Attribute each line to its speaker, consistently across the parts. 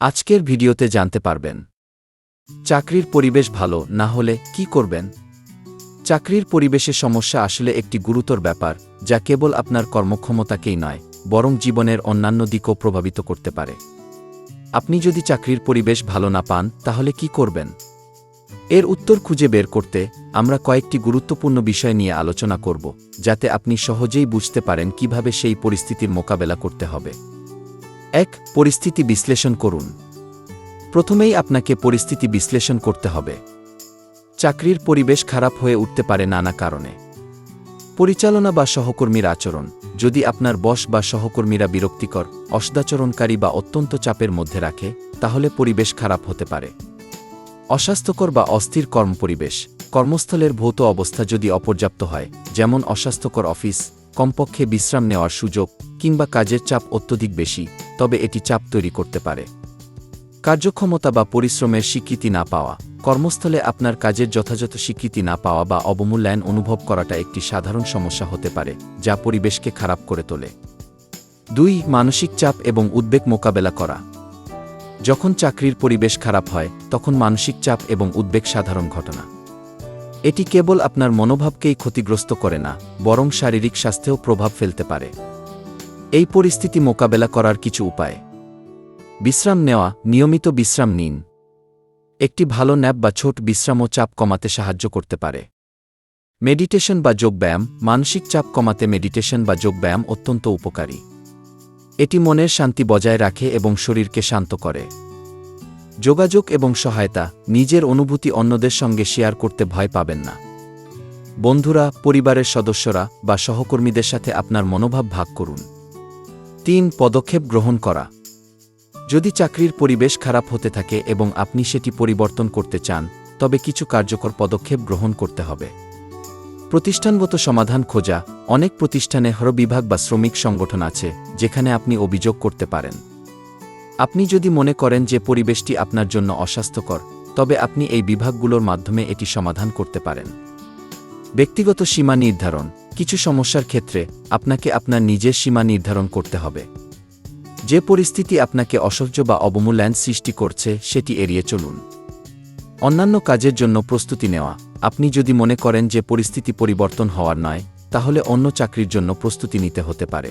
Speaker 1: আজকের ভিডিওতে জানতে পারবেন। চাকরির পরিবেশ ভালো, না হলে কি করবেন? চাকরির পরিবেশে সমস্যা আসলে একটি গুরুতর ব্যাপার, যা কেবল আপনার কর্মক্ষমতাকেই নয়, বরং জীবনের অন্যান্য দিকও প্রভাবিত করতে পারে। আপনি যদি চাকরির পরিবেশ ভালো না পান, তাহলে কি করবেন? এর উত্তর খুঁজে বের করতে আমরা কয়েকটি গুরুত্বপূর্ণ বিষয় নিয়ে আলোচনা করব, যাতে আপনি সহজেই বুঝতে পারেন কীভাবে সেই পরিস্থিতির মোকাবেলা করতে হবে। এক, পরিস্থিতি বিশ্লেষণ করুন। প্রথমেই আপনাকে পরিস্থিতি বিশ্লেষণ করতে হবে। চাকরির পরিবেশ খারাপ হয়ে উঠতে পারে নানা কারণে। পরিচালনা বা সহকর্মীর আচরণ, যদি আপনার বস বা সহকর্মীরা বিরক্তিকর, অসদাচরণকারী বা অত্যন্ত চাপের মধ্যে রাখে, তাহলে পরিবেশ খারাপ হতে পারে। অস্বাস্থ্যকর বা অস্থির কর্মপরিবেশ কর্মস্থলের ভৌত অবস্থা যদি অপর্যাপ্ত হয়, যেমন অস্বাস্থ্যকর অফিস, কমপক্ষে বিশ্রাম নেওয়ার সুযোগ কিংবা কাজের চাপ অত্যধিক বেশি, তবে এটি চাপ তৈরি করতে পারে। কার্যক্ষমতা বা পরিশ্রমের স্বীকৃতি না পাওয়া, কর্মস্থলে আপনার কাজের যথাযথ স্বীকৃতি না পাওয়া বা অবমূল্যায়ন অনুভব করাটা একটি সাধারণ সমস্যা হতে পারে, যা পরিবেশকে খারাপ করে তোলে। দুই, মানসিক চাপ এবং উদ্বেগ মোকাবেলা করা। যখন চাকরির পরিবেশ খারাপ হয়, তখন মানসিক চাপ এবং উদ্বেগ সাধারণ ঘটনা। এটি কেবল আপনার মনোভাবকেই ক্ষতিগ্রস্ত করে না, বরং শারীরিক স্বাস্থ্যেও প্রভাব ফেলতে পারে। এই পরিস্থিতি মোকাবেলা করার কিছু উপায়। বিশ্রাম নেওয়া, নিয়মিত বিশ্রাম নিন। একটি ভালো ন্যাপ বা ছোট বিশ্রামও চাপ কমাতে সাহায্য করতে পারে। মেডিটেশন বা যোগব্যায়াম, মানসিক চাপ কমাতে মেডিটেশন বা যোগব্যায়াম অত্যন্ত উপকারী। এটি মনের শান্তি বজায় রাখে এবং শরীরকে শান্ত করে। যোগাযোগ এবং সহায়তা, নিজের অনুভূতি অন্যদের সঙ্গে শেয়ার করতে ভয় পাবেন না। বন্ধুরা, পরিবারের সদস্যরা বা সহকর্মীদের সাথে আপনার মনোভাব ভাগ করুন। তিন পদক্ষেপ গ্রহণ করা। যদি চাকরির পরিবেশ খারাপ হতে থাকে এবং আপনি সেটি পরিবর্তন করতে চান, তবে কিছু কার্যকর পদক্ষেপ গ্রহণ করতে হবে। প্রতিষ্ঠানগত সমাধান খোঁজা, অনেক প্রতিষ্ঠানে হর বিভাগ বা শ্রমিক সংগঠন আছে, যেখানে আপনি অভিযোগ করতে পারেন। আপনি যদি মনে করেন যে পরিবেশটি আপনার জন্য অস্বাস্থ্যকর, তবে আপনি এই বিভাগগুলোর মাধ্যমে এটি সমাধান করতে পারেন। ব্যক্তিগত সীমা নির্ধারণ কিছু সমস্যার ক্ষেত্রে আপনাকে আপনার নিজের সীমা নির্ধারণ করতে হবে। যে পরিস্থিতি আপনাকে অসহ্য বা অবমূল্যায়ন সৃষ্টি করছে, সেটি এড়িয়ে চলুন। অন্যান্য কাজের জন্য প্রস্তুতি নেওয়া। আপনি যদি মনে করেন যে পরিস্থিতি পরিবর্তন হওয়ার নয়, তাহলে অন্য চাকরির জন্য প্রস্তুতি নিতে হতে পারে।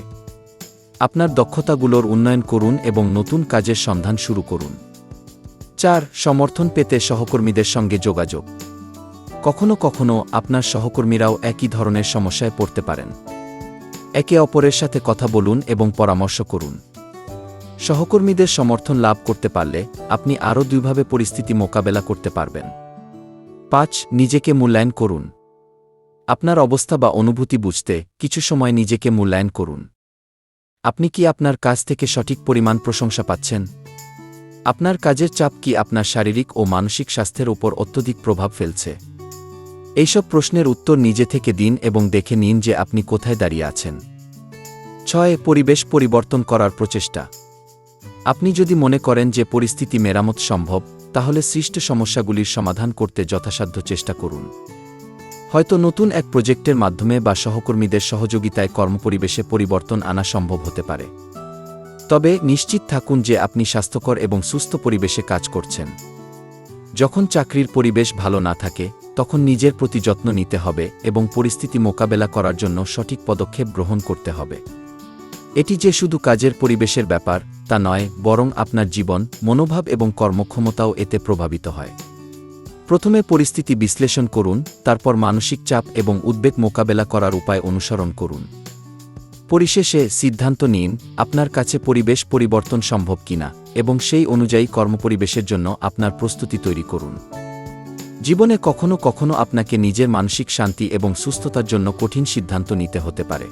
Speaker 1: আপনার দক্ষতাগুলোর উন্নয়ন করুন এবং নতুন কাজের সন্ধান শুরু করুন। চার, সমর্থন পেতে সহকর্মীদের সঙ্গে যোগাযোগ। কখনো কখনো আপনার সহকর্মীরাও একই ধরনের সমস্যায় পড়তে পারেন। একে অপরের সাথে কথা বলুন এবং পরামর্শ করুন। সহকর্মীদের সমর্থন লাভ করতে পারলে আপনি আরও দুইভাবে পরিস্থিতি মোকাবেলা করতে পারবেন। পাঁচ, নিজেকে মূল্যায়ন করুন। আপনার অবস্থা বা অনুভূতি বুঝতে কিছু সময় নিজেকে মূল্যায়ন করুন। আপনি কি আপনার কাজ থেকে সঠিক পরিমাণ প্রশংসা পাচ্ছেন? আপনার কাজের চাপ কি আপনার শারীরিক ও মানসিক স্বাস্থ্যের উপর অত্যধিক প্রভাব ফেলছে? এইসব প্রশ্নের উত্তর নিজে থেকে দিন এবং দেখে নিন যে আপনি কোথায় দাঁড়িয়ে আছেন। ছয়, পরিবেশ পরিবর্তন করার প্রচেষ্টা। আপনি যদি মনে করেন যে পরিস্থিতি মেরামত সম্ভব, তাহলে সৃষ্ট সমস্যাগুলির সমাধান করতে যথাসাধ্য চেষ্টা করুন। হয়তো নতুন এক প্রজেক্টের মাধ্যমে বা সহকর্মীদের সহযোগিতায় কর্মপরিবেশে পরিবর্তন আনা সম্ভব হতে পারে। তবে নিশ্চিত থাকুন যে আপনি স্বাস্থ্যকর এবং সুস্থ পরিবেশে কাজ করছেন। যখন চাকরির পরিবেশ ভালো না থাকে, তখন নিজের প্রতি যত্ন নিতে হবে এবং পরিস্থিতি মোকাবেলা করার জন্য সঠিক পদক্ষেপ গ্রহণ করতে হবে। এটি যে শুধু কাজের পরিবেশের ব্যাপার, তা নয়, বরং আপনার জীবন, মনোভাব এবং কর্মক্ষমতাও এতে প্রভাবিত হয়। প্রথমে পরিস্থিতি বিশ্লেষণ করুন, তারপর মানসিক চাপ এবং উদ্বেগ মোকাবেলা করার উপায় অনুসরণ করুন। পরিশেষে সিদ্ধান্ত নিন, আপনার কাছে পরিবেশ পরিবর্তন সম্ভব কিনা, এবং সেই অনুযায়ী কর্মপরিবেশের জন্য আপনার প্রস্তুতি তৈরি করুন। জীবনে কখনো কখনো আপনাকে নিজের মানসিক শান্তি এবং সুস্থতার জন্য কঠিন সিদ্ধান্ত নিতে হতে পারে।